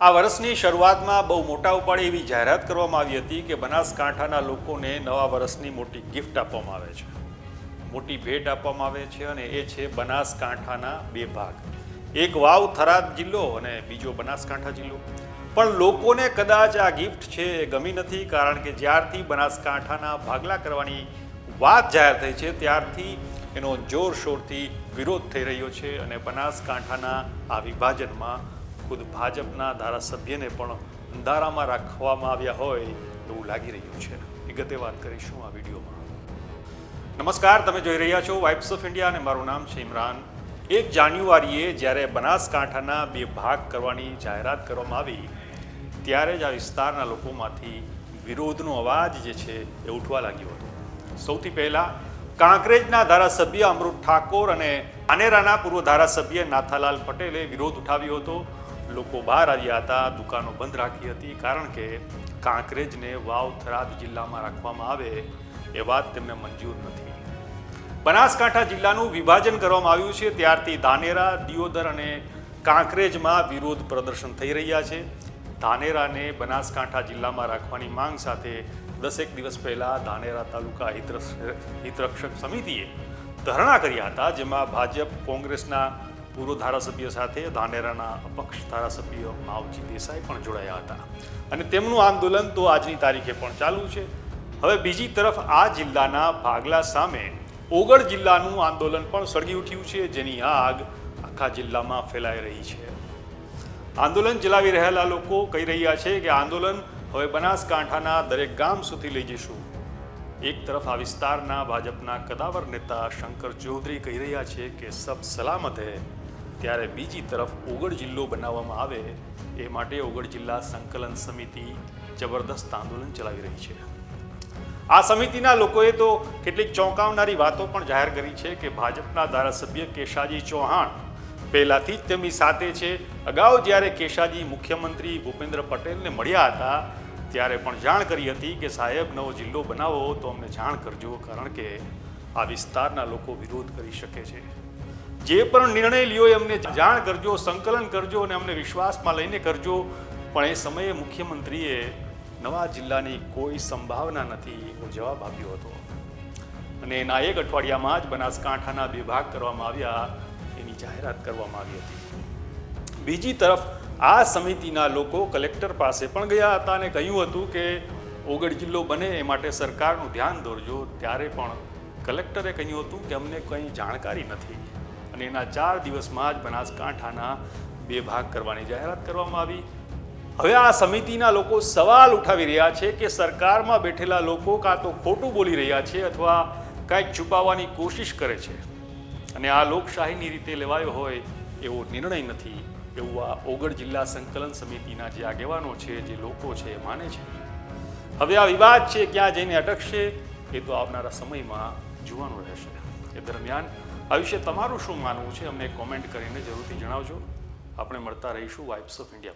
આ વર્ષની શરૂઆતમાં બહુ મોટા ઉપાડે એવી જાહેરાત કરવામાં આવી હતી કે બનાસકાંઠાના લોકોને નવા વર્ષની મોટી ગિફ્ટ આપવામાં આવે છે. મોટી ભેટ આપવામાં આવે છે અને એ છે બનાસકાંઠાના બે ભાગ. એક વાવ થરાદ જિલ્લો અને બીજો બનાસકાંઠા જિલ્લો. પણ લોકોને કદાચ આ ગિફ્ટ છે એ ગમી નથી કારણ કે જ્યારથી બનાસકાંઠાના ભાગલા કરવાની વાત જાહેર થઈ છે, ત્યારથી એનો જોરશોરથી વિરોધ થઈ રહ્યો છે અને બનાસકાંઠાના આ વિભાજનમાં ખુદ ભાજપના ધારાસભ્યને પણ અંધારામાં રાખવામાં આવ્યા હોય એવું લાગી રહ્યું છે. વિગતે વાત કરીશું આ વિડીયોમાં. નમસ્કાર, તમે જોઈ રહ્યા છો વાઇબ્સ ઓફ ઇન્ડિયા અને મારું નામ છે ઇમરાન. એક જાન્યુઆરીએ જ્યારે બનાસકાંઠાના બે ભાગ કરવાની જાહેરાત કરવામાં આવી, ત્યારે જ આ વિસ્તારના લોકોમાંથી વિરોધનો અવાજ જે છે એ ઉઠવા લાગ્યો હતો. સૌથી પહેલાં કાંકરેજના ધારાસભ્ય અમૃત ઠાકોર અને આનેરાના પૂર્વ ધારાસભ્ય નાથાલાલ પટેલે વિરોધ ઉઠાવ્યો હતો. લોકો બહાર આવ્યા હતા, દુકાનો બંધ રાખી હતી, કારણ કે કાંકરેજને વાવ થરાદ જિલ્લામાં રાખવામાં આવે એ વાત તેમને મંજૂર નથી. બનાસકાંઠા જિલ્લાનું વિભાજન કરવામાં આવ્યું છે, ત્યારથી ધાનેરા, દિયોદર અને કાંકરેજમાં વિરોધ પ્રદર્શન થઈ રહ્યા છે. ધાનેરાને બનાસકાંઠા જિલ્લામાં રાખવાની માંગ સાથે દસેક દિવસ પહેલાં ધાનેરા તાલુકા હિતરક્ષ- હિતરક્ષક સમિતિએ ધરણા કર્યા હતા, જેમાં ભાજપ, કોંગ્રેસના પૂર્વ ધારાસભ્ય સાથે ધાનેરાના અપક્ષ ધારાસભ્ય માવજી દેસાઈ પણ જોડાયા હતા. અને તેમનું આંદોલન તો આજની તારીખે પણ ચાલુ છે. હવે બીજી તરફ આ જિલ્લાના ભાગલા સામે ઓગળ જિલ્લાનું આંદોલન પણ સળગી ઉઠ્યું છે, જેની આગ આખા જિલ્લામાં ફેલાઈ રહી છે. આંદોલન ચલાવી રહેલા લોકો કહી રહ્યા છે કે આંદોલન હવે બનાસકાંઠાના દરેક ગામ સુધી લઈ જઈશું એક તરફ આ વિસ્તારના ભાજપના કદાવર નેતા શંકર ચૌધરી કહી રહ્યા છે કે સબ સલામત હે ત્યારે બીજી તરફ ઓગળ જિલ્લો બનાવવામાં આવે એ માટે ઓગળ જિલ્લા સંકલન સમિતિ જબરદસ્ત આંદોલન ચલાવી રહી છે. આ સમિતિના લોકોએ તો કેટલીક ચોંકાવનારી વાતો પણ જાહેર કરી છે કે ભાજપના ધારાસભ્ય કેશાજી ચૌહાણ પહેલાથી જ તેમની સાથે છે. અગાઉ જ્યારે કેશાજી મુખ્યમંત્રી ભૂપેન્દ્ર પટેલને મળ્યા હતા, ત્યારે પણ જાણ કરી હતી કે સાહેબ, નવો જિલ્લો બનાવો તો અમને જાણ કરજો, કારણ કે આ વિસ્તારના લોકો વિરોધ કરી શકે છે. જે પણ નિર્ણય લ્યો અમને જાણ કરજો, સંકલન કરજો અને અમને વિશ્વાસમાં લઈને કરજો. પણ એ સમયે મુખ્યમંત્રીએ નવા જિલ્લાની કોઈ સંભાવના નથી એવો જવાબ આપ્યો હતો. અને એના એક અઠવાડિયામાં જ બનાસકાંઠાના બે ભાગ કરવામાં આવ્યા, એની જાહેરાત કરવામાં આવી હતી. બીજી તરફ, આ સમિતિના લોકો કલેક્ટર પાસે પણ ગયા હતા અને કહ્યું હતું કે ઓગળ જિલ્લો બને એ માટે સરકારનું ધ્યાન દોરજો. ત્યારે પણ કલેક્ટરે કહ્યું હતું કે અમને કંઈ જાણકારી નથી. અને એના ચાર દિવસમાં જ બનાસકાંઠાના બે ભાગ કરવાની જાહેરાત કરવામાં આવી. હવે આ સમિતિના લોકો સવાલ ઉઠાવી રહ્યા છે કે સરકારમાં બેઠેલા લોકો કાં તો ખોટું બોલી રહ્યા છે અથવા કાંઈક છુપાવવાની કોશિશ કરે છે. અને આ લોકશાહીની રીતે લેવાયો હોય એવો નિર્ણય નથી. એવું આ ઓગળ જિલ્લા સંકલન સમિતિના જે આગેવાનો છે, જે લોકો છે, એ માને છે. હવે આ વિવાદ છે, ક્યાં જઈને અટકશે, એ તો આવનારા સમયમાં જોવાનું રહેશે. એ દરમિયાન આ વિશે તમારું શું માનવું છે? અમને કોમેન્ટ કરીને જરૂરથી જણાવજો. આપણે મળતા રહીશું વાઇબ્સ ઓફ ઇન્ડિયા